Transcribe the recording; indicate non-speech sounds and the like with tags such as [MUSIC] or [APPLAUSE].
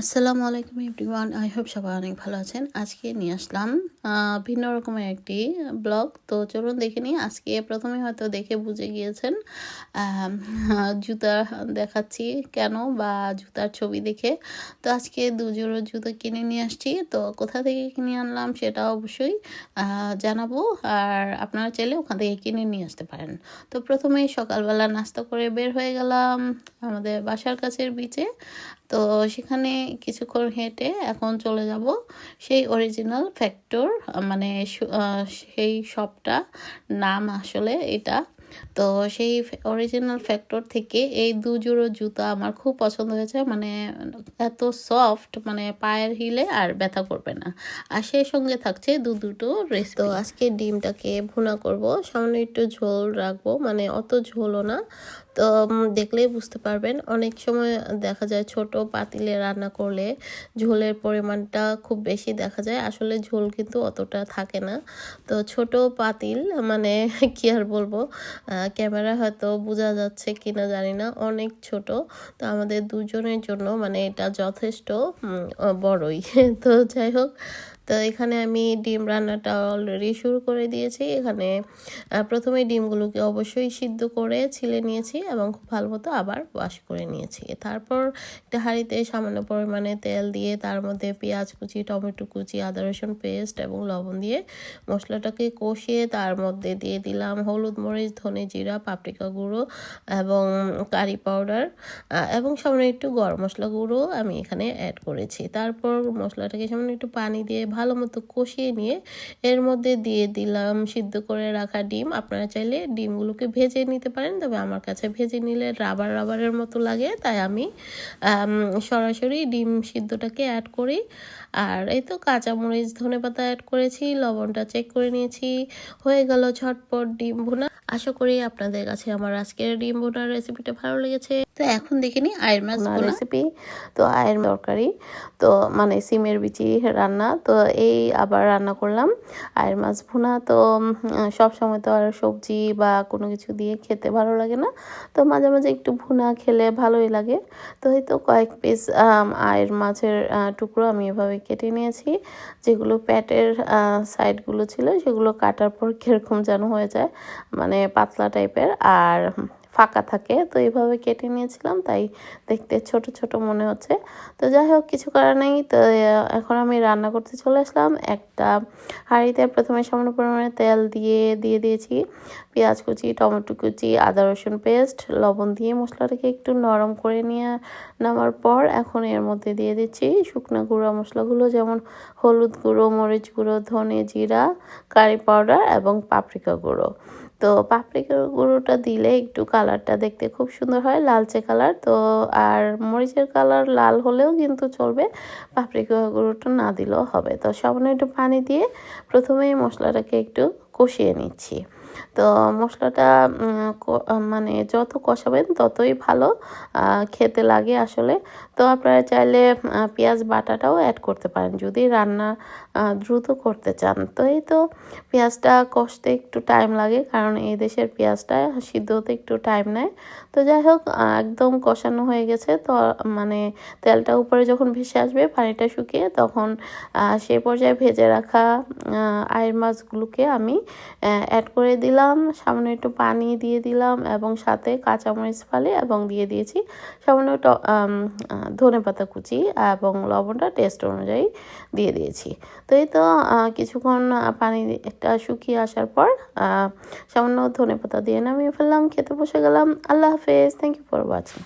আসসালামু আলাইকুম everyone, I hope সবাই অনেক ভালো আছেন। আজকে নিয়ে আসলাম ভিন্ন রকমের একটি ব্লগ। তো চলুন দেখে নিই, আজকে প্রথমে হয়তো দেখে বুঝে গিয়েছেন জুতা দেখাচ্ছি কেন বা জুতার ছবি দেখে। তো আজকে দুজোড়ো জুতো কিনে নিয়ে আসছি, তো কোথা থেকে কিনে আনলাম সেটা অবশ্যই জানাব। আর আপনারা চাইলে ওখান থেকে কিনে নিয়ে আসতে পারেন। তো প্রথমে সকালবেলা নাস্তা করে বের হয়ে গেলাম আমাদের বাসার কাছের বিচে তো সেখানে কিছুক্ষণ হেঁটে এখন চলে যাব সেই অরিজিনাল ফ্যাক্টর মানে সেই শপটা নাম আসলে এটা। তো সেই অরিজিনাল ফ্যাক্টর থেকে এই দু জোড়ো জুতা আমার খুব পছন্দ হয়েছে। মানে এত সফট মানে পায়ের হিলে আর ব্যথা করবে না। আর সেই সঙ্গে থাকছে দু দুটো রেস তো আজকে ডিমটাকে ভুনা করব। সামান্য একটু ঝোল রাখব মানে অত ঝোলও না। তো দেখলেই বুঝতে পারবেন, অনেক সময় দেখা যায় ছোট পাতিলে রান্না করলে ঝোলের পরিমাণটা খুব বেশি দেখা যায়। আসলে ঝোল কিন্তু অতটা থাকে না। তো ছোট পাতিল মানে কি আর বলব ক্যামেরা হয়তো বোঝা যাচ্ছে কি না জানি না। অনেক ছোট। তো আমাদের দুজনের জন্য মানে এটা যথেষ্ট বড়ই। [LAUGHS] তো যাই হোক তো এখানে আমি ডিম রান্নাটা অলরেডি শুরু করে দিয়েছি। এখানে প্রথমে ডিমগুলোকে অবশ্যই সিদ্ধ করে ছিলে নিয়েছি এবং খুব ভালো মতো আবার ওয়াশ করে নিয়েছি। তারপর একটা হাঁড়িতে সামান্য পরিমাণে তেল দিয়ে তার মধ্যে পেঁয়াজ কুচি, টমেটো কুচি, আদা, রসুন পেস্ট এবং লবণ দিয়ে মশলাটাকে কষিয়ে তার মধ্যে দিয়ে দিলাম হলুদ মরিচ, ধনে জিরা, পাপরিকা গুঁড়ো এবং কারি পাউডার এবং সামান্য একটু গরম মশলা গুঁড়ো আমি এখানে অ্যাড করেছি। তারপর মশলাটাকে সামান্য একটু পানি দিয়ে ভালো মতো কষিয়ে নিয়ে এর মধ্যে দিয়ে দিলাম সিদ্ধ করে রাখা ডিম। আপনারা চাইলে ডিমগুলোকে ভেজে নিতে পারেন তবে আমার কাছে ভেজে নিলে রাবার রাবারের মতো লাগে তাই আমি সরাসরি ডিম সিদ্ধটাকে অ্যাড করি। আর এই তো কাঁচামরিচ ধনে পাতা অ্যাড করেছি লবণটা চেক করে নিয়েছি হয়ে গেল ঝটপট ডিম ভুনা। আশা করি আপনাদের কাছে আমার আজকের ডিম ভুনার রেসিপিটা ভালো লেগেছে। তো এখন দেখে নিই আয়ের মাছ রেসিপি তো আয়ের তরকারি তো মানে সিমের বিচি রান্না তো এই আবার রান্না করলাম। আয়ের মাছ ভুনা তো সব সময় তো আর সবজি বা কোনো কিছু দিয়ে খেতে ভালো লাগে না। তো মাঝে মাঝে একটু ভুনা খেলে ভালোই লাগে। তো এই তো কয়েক পিস আয়ের মাছের টুকরো আমি এভাবে কেটে নিয়েছি। যেগুলো প্যাটের সাইডগুলো ছিল, সেগুলো কাটার পর কীরকম যেন হয়ে যায়। মানে পাতলা টাইপের আর ফাঁকা থাকে। তো এইভাবে কেটে নিয়েছিলাম, তাই দেখতে ছোট ছোট মনে হচ্ছে। তো যাই হোক কিছু করার নেই। তো এখন আমি রান্না করতে চলে আসলাম। একটা হাঁড়িতে প্রথমে সামান্য পরিমাণে তেল দিয়ে দিয়ে দিয়েছি। পেঁয়াজ কুচি, টমেটো কুচি, আদা, রসুন পেস্ট, লবণ দিয়ে মশলাটাকে একটু নরম করে নিয়ে নেওয়ার পর এখন এর মধ্যে দিয়ে দিচ্ছি শুকনো গুঁড়ো মশলাগুলো, যেমন হলুদ গুঁড়ো, মরিচ গুঁড়ো, ধনে জিরা, কারি পাউডার এবং পাপরিকা গুঁড়ো। তো পাপড়িকার গুঁড়োটা দিলে একটু কালারটা দেখতে খুব সুন্দর হয়, লালচে কালার। তো আর মরিচের কালার লাল হলেও কিন্তু চলবে, পাপড়িকা গুঁড়োটা না দিলেও হবে। তো সামান্য একটু পানি দিয়ে প্রথমে মশলাটাকে একটু কষিয়ে নিচ্ছি। তো মশলাটা মানে যত কষাবেন ততই ভালো খেতে লাগে আসলে। তো আপনারা চাইলে পেঁয়াজ বাটাটাও অ্যাড করতে পারেন যদি রান্না দ্রুত করতে চান। তো এই তো পেঁয়াজটা কষতে একটু টাইম লাগে কারণ এই দেশের পেঁয়াজটা সিদ্ধ হতে একটু টাইম নেয়। তো যাই হোক একদম কষানো হয়ে গেছে। তো মানে তেলটা উপরে যখন ভেসে আসবে পানিটা শুকিয়ে তখন সে পর্যায়ে ভেজে রাখা আয়ের মাছগুলোকে আমি অ্যাড করে দিলাম, সামনে একটু পানি দিয়ে দিলাম এবং সাথে কাঁচামরিচ ফালি এবং দিয়ে দিয়েছি সামনে ধনে পাতা কুচি এবং লবণটা টেস্ট অনুযায়ী দিয়ে দিয়েছি। তো এই তো কিছুক্ষণ পানি একটা শুকিয়ে আসার পর সামান্য ধনে পাতা দিয়ে নামিয়ে ফেললাম, খেতে বসে গেলাম। আল্লাহ হাফেজ থ্যাংক ইউ ফর ওয়াচিং